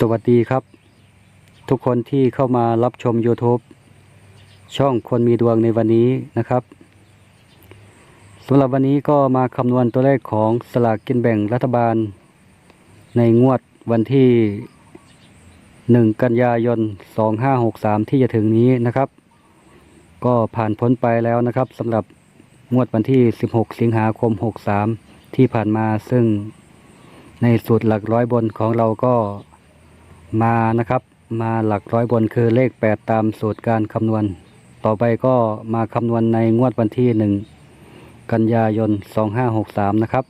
สวัสดีครับ ทุกคนที่เข้ามารับชม YouTube ช่องคนมีดวงในวันนี้นะครับสำหรับวันนี้ก็มาคำนวณตัวเลขของสลากกินแบ่งรัฐบาล ในงวดวันที่ 1 กันยายน 2563 ที่จะถึงนี้นะครับ ก็ผ่านพ้นไปแล้วนะครับสำหรับงวดวันที่ 16 สิงหาคม 63 ที่ผ่านมาซึ่งในสูตรหลักร้อยบนของเราก็ มานะครับ มาหลักร้อยบนคือเลข 8 ตามสูตรการคำนวณ ต่อไปก็มาคำนวณในงวดวันที่ 1 กันยายน 2563 นะครับ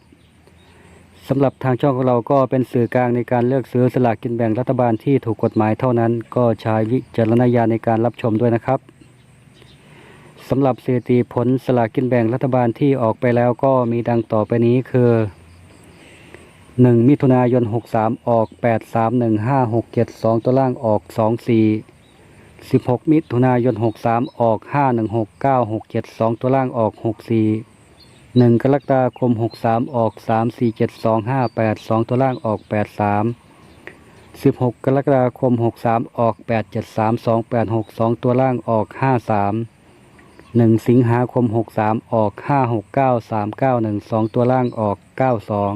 สำหรับทางช่องของเราก็เป็นสื่อกลางในการเลือกซื้อสลากกินแบ่งรัฐบาลที่ถูกกฎหมายเท่านั้น ก็ใช้วิจารณญาณในการรับชมด้วยนะครับสำหรับสถิติผลสลากกินแบ่งรัฐบาลที่ออกไปแล้วก็มีดังต่อไปนี้คือ หนึ่งมิถุนายนหกสามออกแปดสามหนึ่งห้าหกเจ็ดสองตัวล่างออกสองสี่สิบหกมิถุนายนหกสามออกห้าหนึ่งหกเก้าหกเจ็ดสองตัวล่างออกหกสี่หนึ่งกรกฎาคมหกสามออกสามสี่เจ็ดสองห้าแปดสองตัวล่างออกแปดสามสิบหกกรกฎาคมหกสามออกแปดเจ็ดสามสองแปดหกสองตัวล่างออกห้าสามหนึ่งสิงหาคมหกสามออกห้าหกเก้าสามเก้าหนึ่งสองตัวล่างออกเก้าสอง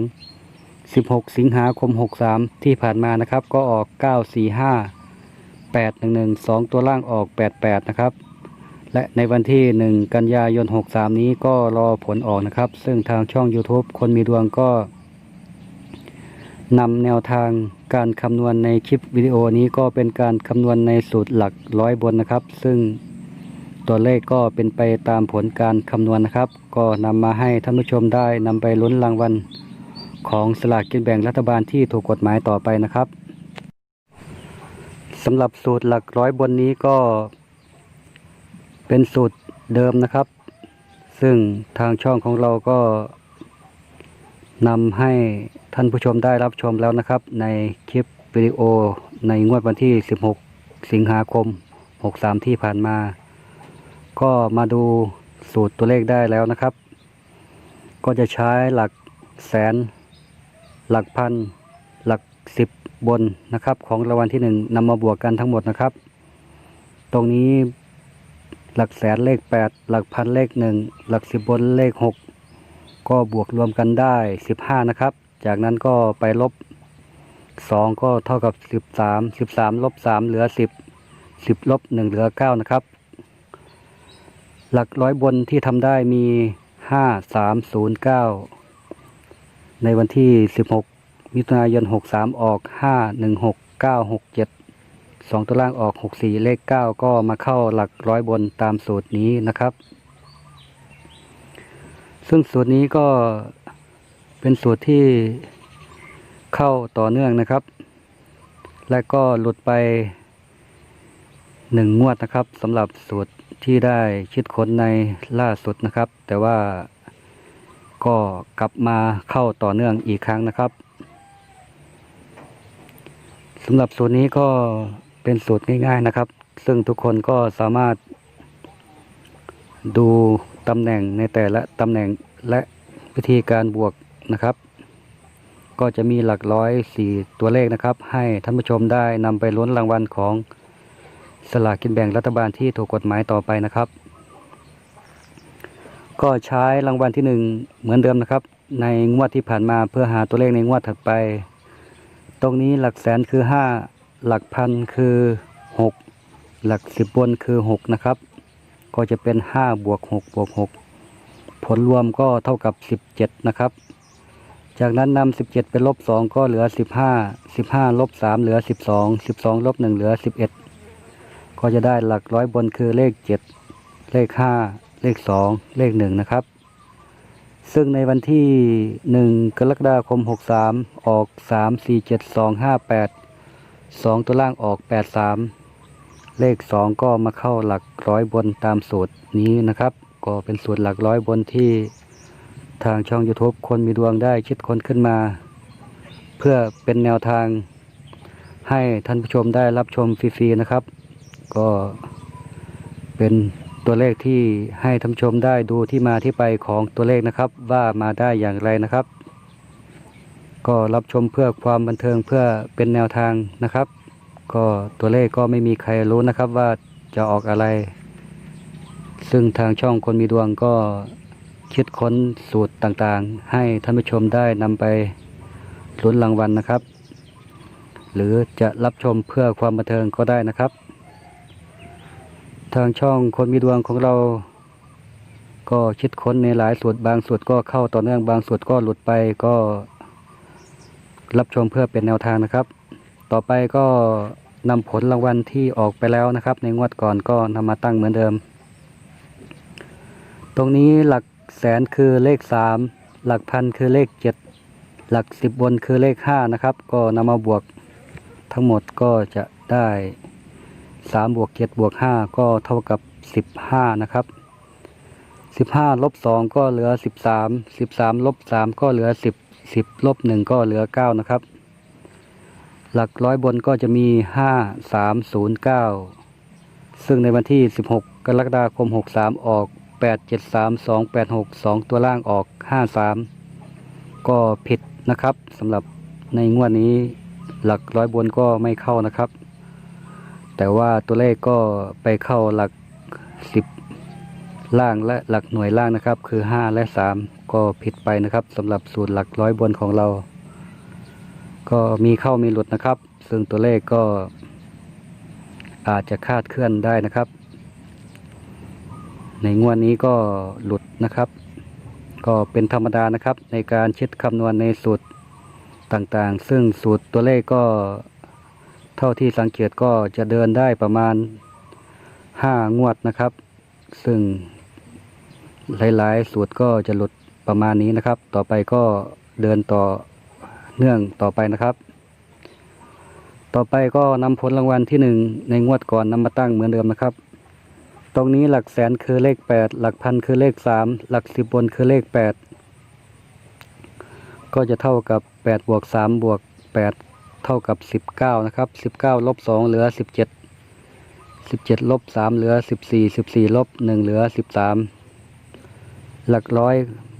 16 สิงหาคม 63 ที่ผ่านมานะครับ ก็ออก 945 811 2 ตัวล่างออก 88 นะครับ และในวันที่ 1 กันยายน 63 นี้ก็รอผลออกนะครับ ซึ่งทางช่อง YouTube คนมีดวงก็นำแนวทางการคำนวณในคลิปวิดีโอนี้ก็เป็นการคำนวณในสูตรหลักร้อยบนนะครับ ซึ่งตัวเลขก็เป็นไปตามผลการคำนวณนะครับ ก็นำมาให้ท่านผู้ชมได้นำไปลุ้นรางวัล ของสลากกินแบ่งรัฐบาลที่ถูกกฎหมายต่อไปนะครับสำหรับสูตรหลักร้อยบนนี้ก็ เป็นสูตรเดิมนะครับ ซึ่งทางช่องของเราก็นำให้ท่านผู้ชมได้รับชมแล้วนะครับ ในคลิปวิดีโอในงวดวันที่ 16 สิงหาคม 63 ที่ผ่านมา ก็มาดูสูตรตัวเลขได้แล้วนะครับ ก็จะใช้หลักแสน หลักพัน หลักสิบบนนะครับ ของรางวัลที่หนึ่งนำมาบวกกันทั้งหมดนะครับ ตรงนี้หลักแสนเลขแปดหลักพันเลขหนึ่งหลักสิบบนเลขหกก็บวกรวมกันได้สิบห้านะครับ จากนั้นก็ไปลบสองก็เท่ากับสิบสามสิบสามลบสามเหลือสิบสิบลบหนึ่งเหลือเก้านะครับ หลักร้อยบนที่ทำได้มีห้าสามศูนย์เก้า ในวันที่ 16 มิถุนายน 63 ออก 516 967 2 ตัวล่างออก 64 เลข 9 ก็มาเข้าหลักร้อยบนตามสูตรนี้นะครับ ซึ่งสูตรนี้ก็เป็นสูตรที่เข้าต่อเนื่องนะครับ และก็หลุดไปหนึ่งงวดนะครับสำหรับสูตรที่ได้คิดค้นในล่าสุดนะครับ แต่ว่า ก็กลับมาเข้าต่อเนื่องอีกครั้งนะครับสำหรับสูตรนี้ก็เป็นสูตรง่ายๆนะครับ ซึ่งทุกคนก็สามารถดูตำแหน่งในแต่ละตำแหน่งและวิธีการบวกนะครับ ก็จะมีหลักร้อยสี่ตัวเลขนะครับ ให้ท่านผู้ชมได้นำไปลุ้นรางวัลของสลากกินแบ่งรัฐบาลที่ถูกกฎหมายต่อไปนะครับ ก็ใช้รางวัลที่หนึ่งเหมือนเดิมนะครับ ในงวดที่ผ่านมาเพื่อหาตัวเลขในงวดถัดไป ตรงนี้หลักแสนคือห้าหลักพันคือหกหลักสิบบนคือหกนะครับ ก็จะเป็นห้าบวกหกบวกหกผลรวมก็เท่ากับสิบเจ็ดนะครับ จากนั้นนำสิบเจ็ดไปลบสองก็เหลือสิบห้าสิบห้าลบสามเหลือสิบสองสิบสองลบหนึ่งเหลือสิบเอ็ดก็จะได้หลักร้อยบนคือเลขเจ็ดเลขห้า เลขสองเลขหนึ่งนะครับ ซึ่งในวันที่หนึ่งกรกฎาคมหกสามออกสามสี่เจ็ดสองห้าแปดสองตัวล่างออกแปดสามเลขสองก็มาเข้าหลักร้อยบนตามสูตรนี้นะครับ ก็เป็นสูตรหลักร้อยบนที่ทางช่อง YouTube คนมีดวงได้คิดคนขึ้นมา เพื่อเป็นแนวทางให้ท่านผู้ชมได้รับชมฟรีๆนะครับ ก็เป็น ตัวเลขที่ให้ท่านชมได้ดูที่มาที่ไปของตัวเลขนะครับว่ามาได้อย่างไรนะครับ ก็รับชมเพื่อความบันเทิงเพื่อเป็นแนวทางนะครับ ก็ตัวเลขก็ไม่มีใครรู้นะครับว่าจะออกอะไร ซึ่งทางช่องคนมีดวงก็คิดค้นสูตรต่างๆ ให้ท่านผู้ชมได้นำไปลุ้นรางวัลนะครับ หรือจะรับชมเพื่อความบันเทิงก็ได้นะครับ ทางช่องคนมีดวงของเรา ก็คิดค้นในหลายสูตรบางสูตรก็เข้าต่อเนื่องบางสูตรก็หลุดไปก็ รับชมเพื่อเป็นแนวทางนะครับ ต่อไปก็นำผลรางวัลที่ออกไปแล้วนะครับ ในงวดก่อนก็นำมาตั้งเหมือนเดิม ตรงนี้หลักแสนคือเลขสามหลักพันคือเลขเจ็ดหลักสิบบนคือเลขห้านะครับ ก็นำมาบวกทั้งหมดก็จะได้ สามบวกเจ็ดบวกห้าก็เท่ากับสิบห้านะครับสิบห้าลบสองก็เหลือสิบสามสิบสามลบสามก็เหลือสิบสิบลบหนึ่งก็เหลือเก้านะครับ หลักร้อยบนก็จะมีห้าสามศูนย์เก้าซึ่งในวันที่สิบหกกรกฎาคมหกสามออกแปดเจ็ดสามสองแปดหกสองตัวล่างออกห้าสามก็ผิดนะครับสำหรับในงวดนี้หลักร้อยบนก็ไม่เข้านะครับ แต่ว่าตัวเลขก็ไปเข้าหลักสิบล่างและหลักหน่วยล่างนะครับ คือห้าและสามก็ผิดไปนะครับสำหรับสูตรหลักร้อยบนของเรา ก็มีเข้ามีหลุดนะครับ ซึ่งตัวเลขก็อาจจะคาดเคลื่อนได้นะครับ ในงวดนี้ก็หลุดนะครับ ก็เป็นธรรมดานะครับ ในการเช็ดคำนวณในสูตรต่างๆ ซึ่งสูตรตัวเลขก็ เท่าที่สังเกตก็จะเดินได้ประมาณ 5 งวดนะครับ ซึ่งหลายๆสูตรก็จะหลุดประมาณนี้นะครับ ต่อไปก็เดินต่อเนื่องต่อไปนะครับ ต่อไปก็นำผลรางวัลที่หนึ่งในงวดก่อนนำมาตั้งเหมือนเดิมนะครับ ตรงนี้หลักแสนคือเลขแปดหลักพันคือเลขสามหลักสิบบนคือเลขแปดก็จะเท่ากับแปดบวกสามบวกแปด เท่ากับสิบเก้านะครับสิบเก้าลบสองเหลือสิบเจ็ดสิบเจ็ดลบสามเหลือสิบสี่สิบสี่ลบหนึ่งเหลือสิบสามหลักร้อย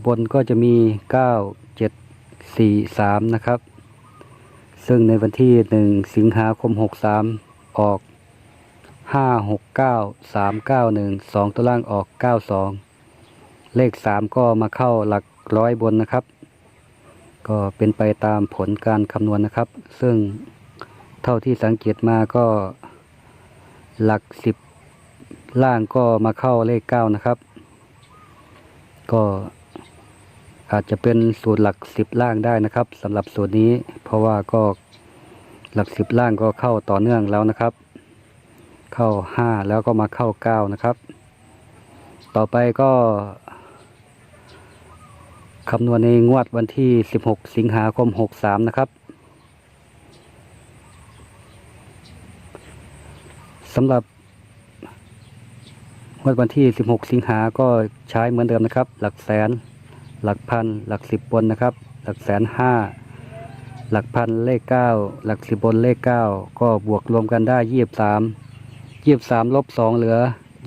บนก็จะมีเก้าเจ็ดสี่สามนะครับ ซึ่งในวันที่หนึ่งสิงหาคมหกสามออกห้าหกเก้าสามเก้าหนึ่งสองตัวล่างออกเก้าสองเลขสามก็มาเข้าหลักร้อยบนนะครับ ก็เป็นไปตามผลการคำนวณนะครับ ซึ่งเท่าที่สังเกตมาก็หลักสิบล่างก็มาเข้าเลขเก้านะครับ ก็อาจจะเป็นสูตรหลักสิบล่างได้นะครับสำหรับสูตรนี้ เพราะว่าก็หลักสิบล่างก็เข้าต่อเนื่องแล้วนะครับ เข้าห้าแล้วก็มาเข้าเก้านะครับ ต่อไปก็ คำนวณในงวดวันที่ 16 สิงหาคม 63 นะครับสำหรับงวดวันที่ 16 สิงหาก็ใช้เหมือนเดิมนะครับ หลักแสน หลักพัน หลักสิบบนนะครับ หลักแสนห้าหลักพันเลขเก้าหลักสิบบนเลขเก้าก็บวกรวมกันได้ยี่สิบสามยี่สิบสามลบสองเหลือ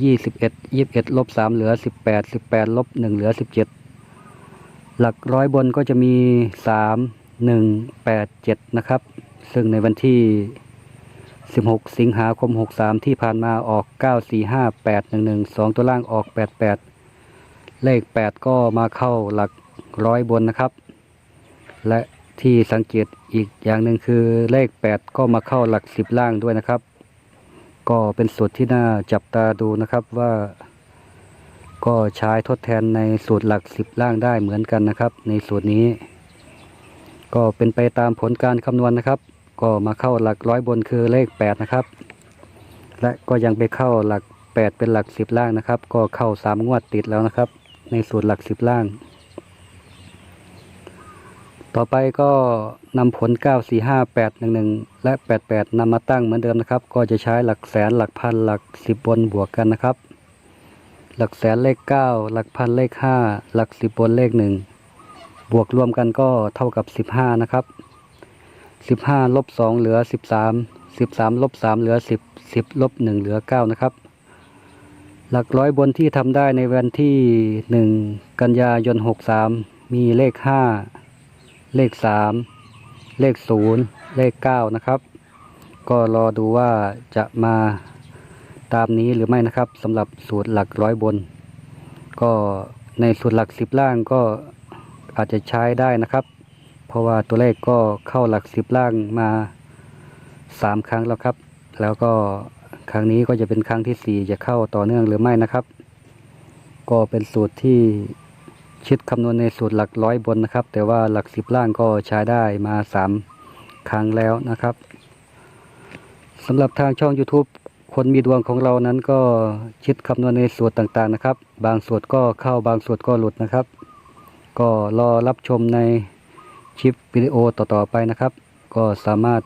ยี่สิบเอ็ดยี่สิบเอ็ดลบสามเหลือสิบแปดสิบแปดลบหนึ่งเหลือสิบเจ็ด หลักร้อยบนก็จะมีสามหนึ่งแปดเจ็ดนะครับ ซึ่งในวันที่สิบหกสิงหาคมหกสามที่ผ่านมาออกเก้าสี่ห้าแปดหนึ่งหนึ่งสองตัวล่างออกแปดแปดเลขแปดก็มาเข้าหลักร้อยบนนะครับ และที่สังเกตอีกอย่างหนึ่งคือเลขแปดก็มาเข้าหลักสิบล่างด้วยนะครับ ก็เป็นสูตรที่น่าจับตาดูนะครับว่า ก็ใช้ทดแทนในสูตรหลักสิบล่างได้เหมือนกันนะครับ ในสูตรนี้ ก็เป็นไปตามผลการคำนวณนะครับ ก็มาเข้าหลักร้อยบนคือเลขแปดนะครับ และก็ยังไปเข้าหลักแปดเป็นหลักสิบล่างนะครับ ก็เข้าสามงวดติดแล้วนะครับ ในสูตรหลักสิบล่าง ต่อไปก็นำผล 9 4 5 8 1 1 และ 88นำมาตั้งเหมือนเดิมนะครับ ก็จะใช้หลักแสนหลักพันหลักสิบบนบวกกันนะครับ หลักแสนเลข 9 หลักพันเลข 5 หลักสิบบนเลข 1 บวกรวมกันก็เท่ากับ 15 นะครับ 15ลบ2เหลือ 13 13ลบ3เหลือ 10 10ลบ1เหลือ 9 นะครับ หลักร้อยบนที่ทำได้ในวันที่ 1 กันยายน 63 มีเลข 5 เลขสามเลขศูนย์เลขเก้านะครับ ก็รอดูว่าจะมา ตามนี้หรือไม่นะครับสำหรับสูตรหลักร้อยบน ก็ในสูตรหลักสิบล่างก็อาจจะใช้ได้นะครับ เพราะว่าตัวเลขก็เข้าหลักสิบล่างมาสามครั้งแล้วครับ แล้วก็ครั้งนี้ก็จะเป็นครั้งที่สี่จะเข้าต่อเนื่องหรือไม่นะครับ ก็เป็นสูตรที่คิดคำนวณในสูตรหลักร้อยบนนะครับ แต่ว่าหลักสิบล่างก็ใช้ได้มาสามครั้งแล้วนะครับสำหรับทางช่อง YouTube คนมีดวงของเรานั้นก็คิดคำนวณในสูตรต่างๆนะครับ บางสูตรก็เข้าบางสูตรก็หลุดนะครับ ก็รอรับชมในคลิปวิดีโอต่อๆไปนะครับ ก็สามารถ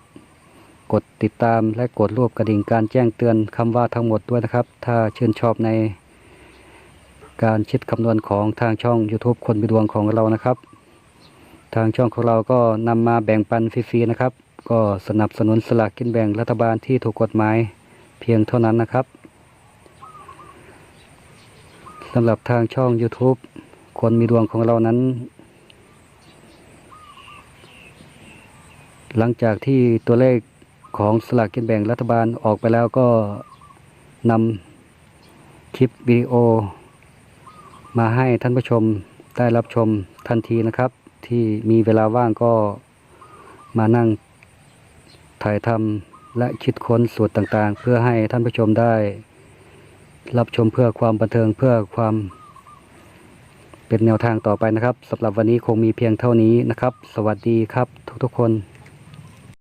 กดติดตามและกดรูปกระดิ่งการแจ้งเตือนคำว่าทั้งหมดด้วยนะครับ ถ้าชื่นชอบในการคิดคำนวณของทางช่อง YouTube คนมีดวงของเรานะครับ ทางช่องของเราก็นำมาแบ่งปันฟรีๆนะครับ ก็สนับสนุนสลากกินแบ่งรัฐบาลที่ถูกกฎหมาย เพียงเท่านั้นนะครับสำหรับทางช่อง YouTube คนมีดวงของเรานั้น หลังจากที่ตัวเลขของสลากกินแบ่งรัฐบาลออกไปแล้วก็นำคลิปวิดีโอ มาให้ท่านผู้ชมได้รับชมทันทีนะครับ ที่มีเวลาว่างก็มานั่งถ่ายทำ และคิดค้นสูตรต่างๆ เพื่อให้ท่านผู้ชมได้ รับชมเพื่อความบันเทิงเพื่อความ เป็นแนวทางต่อไปนะครับสำหรับวันนี้คงมีเพียงเท่านี้นะครับ สวัสดีครับทุกๆคน